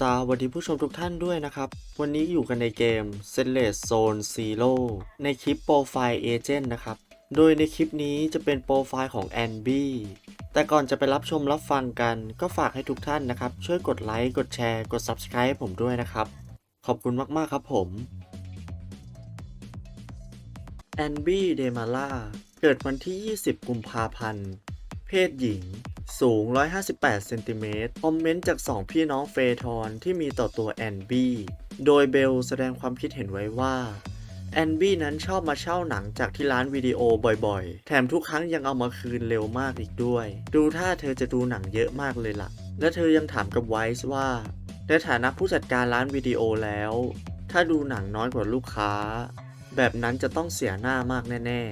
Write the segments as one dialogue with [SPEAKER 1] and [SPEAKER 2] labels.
[SPEAKER 1] สวัสดีผู้ชมทุกท่านด้วยนะครับ วันนี้อยู่กันในเกม s e n l e s s Zone Zero ในคลิปโปรไฟล์ Agent นะครับ โดยในคลิปนี้จะเป็นโปรไฟล์ของ a n b แต่ก่อนจะไปรับชมรับฟังกัน ก็ฝากให้ทุกท่านนะครับ ช่วยกดไลค์ กดแชร์ กด Subscribe ให้ผมด้วยนะครับ ขอบคุณมาก ๆ ครับผมแอนบี้เดมาล่าเกิดวันที่ 20 กุมภาพันธ์ เพศหญิง สูง 158 เซนติเมตร คอมเมนต์จาก 2 พี่น้องเฟทอนที่มีต่อตัวแอนบี้โดยเบลแสดงความคิดเห็นไว้ว่าแอนบี้นั้นชอบมาเช่าหนังจากที่ร้านวิดีโอบ่อยๆ แถมทุกครั้งยังเอามาคืนเร็วมากอีกด้วย ดูท่าเธอจะดูหนังเยอะมากเลยล่ะ และเธอยังถามกับไวส์ว่า ในฐานะผู้จัดการร้านวิดีโอแล้ว ถ้าดูหนังน้อยกว่าลูกค้า แบบนั้นจะต้องเสียหน้ามากแน่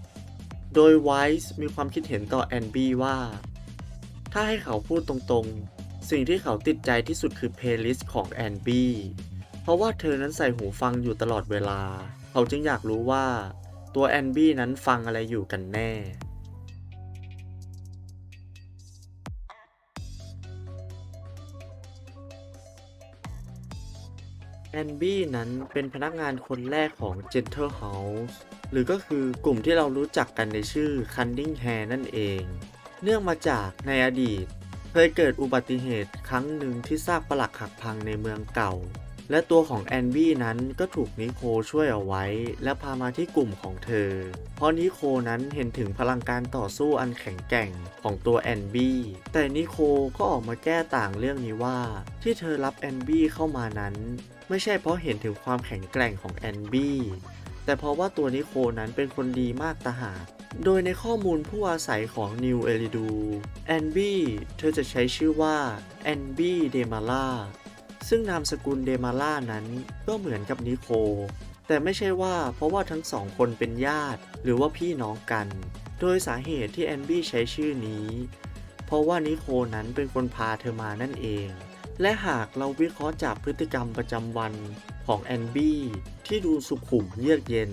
[SPEAKER 1] ๆ โดยไวส์มีความคิดเห็นต่อแอนบี้ว่า ถ้าให้เขาพูดตรงๆ สิ่งที่เขาติดใจที่สุดคือเพลย์ลิสต์ของแอนบี้เพราะว่าเธอนั้นใส่หูฟังอยู่ตลอดเวลา เขาจึงอยากรู้ว่าตัวแอนบี้นั้นฟังอะไรอยู่กันแน่ แอนบี้นั้นเป็นพนักงานคนแรกของ Gentle House หรือก็คือกลุ่มที่เรารู้จักกันในชื่อ Cunning Hair นั่นเอง เนื่องมาจากในอดีต เคยเกิดอุบัติเหตุครั้งหนึ่งที่ซากปลักหักพังในเมืองเก่า และตัวของแอนบี้นั้นก็ถูกนิโคช่วยเอาไว้ และพามาที่กลุ่มของเธอ เพราะนิโคนั้นเห็นถึงพลังการต่อสู้อันแข็งแกร่งของตัวแอนบี้แต่นิโคก็ออกมาแก้ต่างเรื่องนี้ว่า ที่เธอรับแอนบี้เข้ามานั้น ไม่ใช่เพราะเห็นถึงความแข็งแกร่งของแอนบี้แต่เพราะว่าตัวนิโคนั้นเป็นคนดีมากตาหาก โดยในข้อมูลผู้อาศัยของนิวเอลิดูแอนบี้เธอจะใช้ชื่อว่าแอนบี้เดมาล่าซึ่งนามสกุลเดมาล่านั้นก็เหมือนกับนิโค แต่ไม่ใช่ว่าเพราะว่าทั้งสองคนเป็นญาติ หรือว่าพี่น้องกัน โดยสาเหตุที่แอนบี้ใช้ชื่อนี้ เพราะว่านิโคนั้นเป็นคนพาเธอมานั่นเอง และหากเราวิเคราะห์จากพฤติกรรมประจำวันของแอนบี้ที่ดูสุขุมเยือกเย็น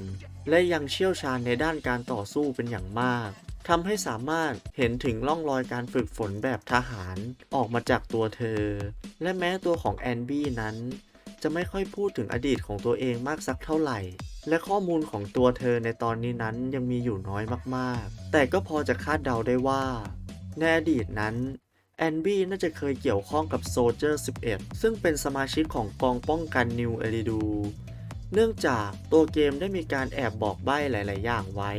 [SPEAKER 1] และยังเชี่ยวชาญในด้านการต่อสู้เป็นอย่างมากทำให้สามารถเห็นถึงร่องรอยการฝึกฝนแบบทหารออกมาจากตัวเธอ และแม้ตัวของแอนบี้นั้น จะไม่ค่อยพูดถึงอดีตของตัวเองมากสักเท่าไหร่ และข้อมูลของตัวเธอในตอนนี้นั้นยังมีอยู่น้อยมากๆ แต่ก็พอจะคาดเดาได้ว่า ในอดีตนั้นแอนบี้น่าจะเคยเกี่ยวข้องกับโซเจอร์ 11 ซึ่งเป็นสมาชิกของกองป้องกันนิวเอริดู เนื่องจากตัวเกมได้มีการแอบบอกใบ้หลาย ๆ อย่างไว้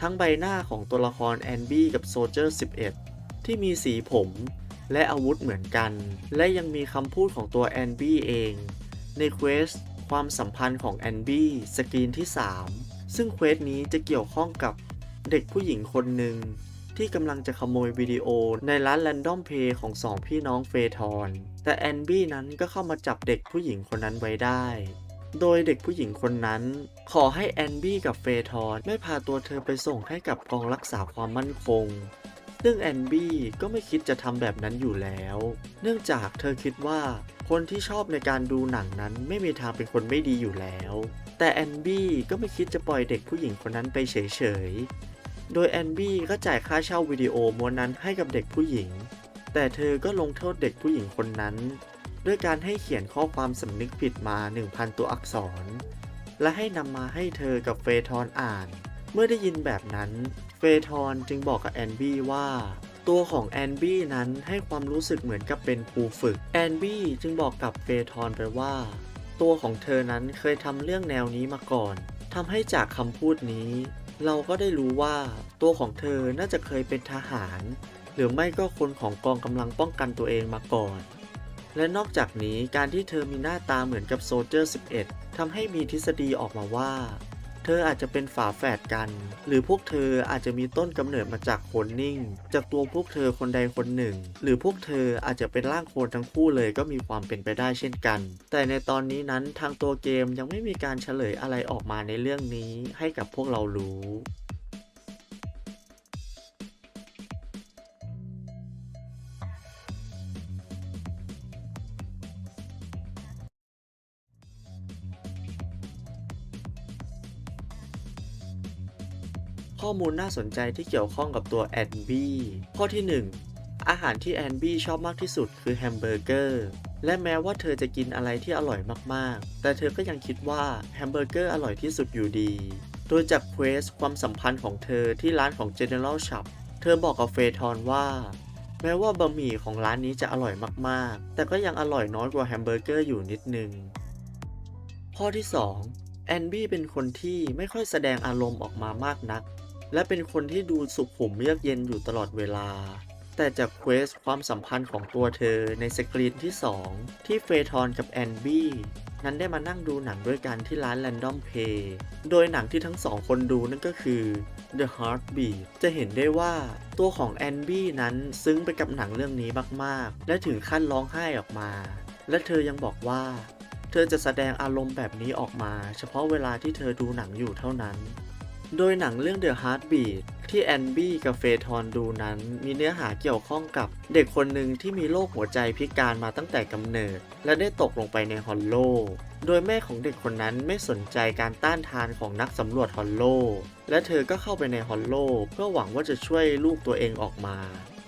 [SPEAKER 1] ทั้งใบหน้าของตัวละครแอนบี้กับโซเจอร์11 ที่มีสีผม และอาวุธเหมือนกัน และยังมีคำพูดของตัวแอนบี้เอง ในเควสความสัมพันธ์ของแอนบี้สกรีนที่ 3 ซึ่งเควสนี้จะเกี่ยวข้องกับเด็กผู้หญิงคนหนึ่งที่กำลังจะขโมยวิดีโอในร้าน Random Play ของสองพี่น้องเฟทอน แต่แอนบี้นั้นก็เข้ามาจับเด็กผู้หญิงคนนั้นไว้ได้ โดยเด็กผู้หญิงคนนั้น ขอให้แอนบี้กับเฟทอนไม่พาตัวเธอไปส่งให้กับกองรักษาความมั่นคงซึ่งแอนบี้ก็ไม่คิดจะทำแบบนั้นอยู่แล้ว เนื่องจากเธอคิดว่าคนที่ชอบในการดูหนังนั้นไม่มีทางเป็นคนไม่ดีอยู่แล้ว แต่แอนบี้ก็ไม่คิดจะปล่อยเด็กผู้หญิงคนนั้นไปเฉยๆ โดยแอนบี้ก็จ่ายค่าเช่าวิดีโอม้วนนั้นให้กับเด็กผู้หญิง แต่เธอก็ลงโทษเด็กผู้หญิงคนนั้น ด้วยการให้เขียนข้อความสำนึกผิดมา 1,000 ตัวอักษร และให้นำมาให้เธอกับเฟทอนอ่าน เมื่อได้ยินแบบนั้น เฟทอนจึงบอกกับแอนบี้ว่า ตัวของแอนบี้นั้นให้ความรู้สึกเหมือนกับเป็นครูฝึก แอนบี้จึงบอกกับเฟทอนไปว่า ตัวของเธอนั้นเคยทำเรื่องแนวนี้มาก่อนทำให้จากคำพูดนี้ เราก็ได้รู้ว่าตัวของเธอน่าจะเคยเป็นทหาร หรือไม่ก็คนของกองกำลังป้องกันตัวเองมาก่อน และนอกจากนี้การที่เธอมีหน้าตาเหมือนกับโซเจอร์ 11 ทำให้มีทฤษฎีออกมาว่า เธออาจจะเป็นฝาแฝดกัน หรือพวกเธออาจจะมีต้นกำเนิดมาจากโคนนิ่ง จากตัวพวกเธอคนใดคนหนึ่ง หรือพวกเธออาจจะเป็นร่างโคลนทั้งคู่เลยก็มีความเป็นไปได้เช่นกัน แต่ในตอนนี้นั้นทางตัวเกมยังไม่มีการเฉลยอะไรออกมาในเรื่องนี้ให้กับพวกเรารู้ ข้อมูลน่าสนใจที่เกี่ยวข้องกับตัวแอนบี้ข้อที่ 1 อาหารที่แอนบี้ชอบมากที่สุดคือแฮมเบอร์เกอร์และแม้ว่าเธอจะกินอะไรที่อร่อยมากๆ แต่เธอก็ยังคิดว่าแฮมเบอร์เกอร์อร่อยที่สุดอยู่ดี โดยจากเควสความสัมพันธ์ของเธอที่ร้านของ General Shop เธอบอกกับเฟทอนว่า แม้ว่าบะหมี่ของร้านนี้จะอร่อยมากๆ แต่ก็ยังอร่อยน้อยกว่าแฮมเบอร์เกอร์อยู่นิดนึง ข้อที่ 2 แอนบี้เป็นคนที่ไม่ค่อยแสดงอารมณ์ออกมามากนัก และเป็นคนที่ดูสุขุมเยือกเย็นอยู่ตลอดเวลา แต่จากเควสความสัมพันธ์ของตัวเธอในสกรีนที่ 2 ที่เฟทอนกับแอนบี้นั้นได้มานั่งดูหนังด้วยกันที่ร้าน Random Play โดยหนังที่ทั้งสองคนดูนั่นก็คือ The Heartbeat จะเห็นได้ว่าตัวของแอนบี้นั้นซึ้งไปกับหนังเรื่องนี้มากๆ และถึงขั้นร้องไห้ออกมา และเธอยังบอกว่า เธอจะแสดงอารมณ์แบบนี้ออกมา เฉพาะเวลาที่เธอดูหนังอยู่เท่านั้น โดยหนังเรื่อง The Heartbeat ที่แอนบี้กับเฟทอนดูนั้น มีเนื้อหาเกี่ยวข้องกับเด็กคนหนึ่งที่มีโรคหัวใจพิการมาตั้งแต่กำเนิด และได้ตกลงไปในฮอลโล โดยแม่ของเด็กคนนั้นไม่สนใจการต้านทานของนักสำรวจฮอลโล และเธอก็เข้าไปในฮอลโล เพื่อหวังว่าจะช่วยลูกตัวเองออกมา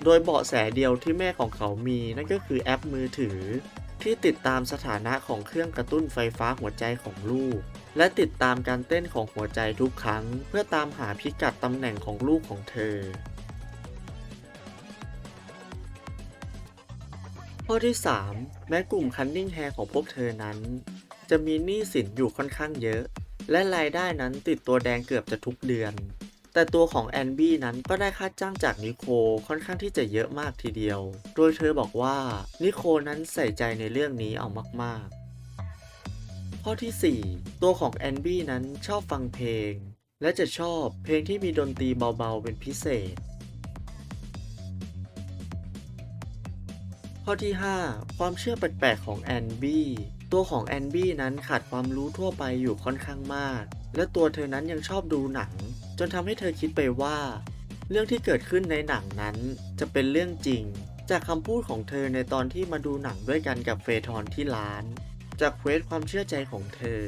[SPEAKER 1] โดยเบาะแสเดียวที่แม่ของเขามีนั่นก็คือแอปมือถือ ที่ติดตามสถานะของเครื่องกระตุ้นไฟฟ้าหัวใจของลูก และติดตามการเต้นของหัวใจทุกครั้ง เพื่อตามหาพิกัดตำแหน่งของลูกของเธอ ข้อที่ 3 แม้กลุ่มคันนิ่งแฮของพวกเธอนั้น จะมีหนี้สินอยู่ค่อนข้างเยอะ และรายได้นั้นติดตัวแดงเกือบจะทุกเดือน แต่ตัวของแอนบี้นั้นก็ได้ค่าจ้างจากนิโคค่อนข้างที่จะเยอะมากทีเดียว โดยเธอบอกว่านิโคนั้นใส่ใจในเรื่องนี้เอามากๆ ข้อที่ 4 ตัวของแอนบี้นั้นชอบฟังเพลง และจะชอบเพลงที่มีดนตรีเบาๆเป็นพิเศษ ข้อที่ 5 ความเชื่อแปลกๆของแอนบี้ตัวของแอนบี้นั้นขาดความรู้ทั่วไปอยู่ค่อนข้างมาก และตัวเธอนั้นยังชอบดูหนัง จนทำให้เธอคิดไปว่า เรื่องที่เกิดขึ้นในหนังนั้นจะเป็นเรื่องจริง จากคำพูดของเธอในตอนที่มาดูหนังด้วยกันกับเฟทอนที่ร้าน จากเควสความเชื่อใจของเธอ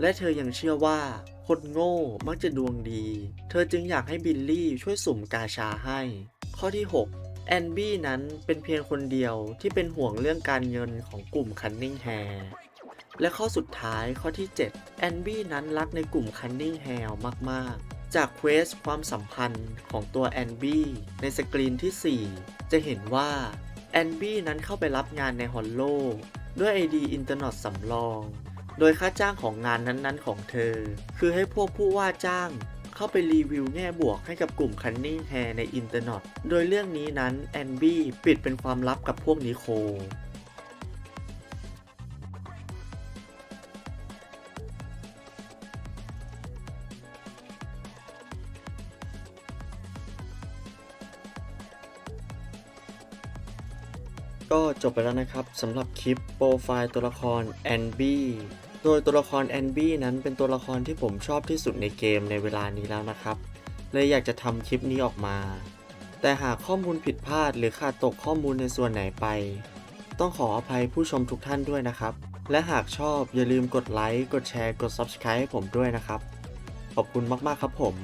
[SPEAKER 1] และเธอยังเชื่อว่าคนโง่มักจะดวงดี เธอจึงอยากให้บิลลี่ช่วยสุ่มกาชาให้ ข้อที่ 6 แอนบี้นั้นเป็นเพียงคนเดียวที่เป็นห่วงเรื่องการเงินของกลุ่มคันนิงแฮร์และข้อสุดท้ายข้อที่ 7 แอนบี้นั้นรักในกลุ่มคันนิงแฮร์มาก ๆ จากเควสความสัมพันธ์ของตัวแอนบี้ในสกรีนที่ 4 จะเห็นว่าแอนบี้นั้นเข้าไปรับงานในฮอลโลด้วย ID อินเทอร์เน็ตสำรอง โดยค่าจ้างของงานนั้นๆของเธอ คือให้พวกผู้ว่าจ้างเข้าไปรีวิวแง่บวกให้กับกลุ่มคันนิ่งแฮร์ในอินเทอร์เน็ต โดยเรื่องนี้นั้นแอนบี้ปิดเป็นความลับกับพวกนิโค ก็จบไปแล้วนะครับสำหรับคลิปโปรไฟล์ตัวละครแอนบี้โดยตัวละครแอนบี้นั้นเป็นตัวละครที่ผมชอบที่สุดในเกมในเวลานี้แล้วนะครับ เลยอยากจะทำคลิปนี้ออกมา แต่หากข้อมูลผิดพลาดหรือขาดตกข้อมูลในส่วนไหนไป ต้องขออภัยผู้ชมทุกท่านด้วยนะครับ และหากชอบอย่าลืมกดไลค์ กดแชร์ กด Subscribe ให้ผมด้วยนะครับ ขอบคุณมากๆครับผม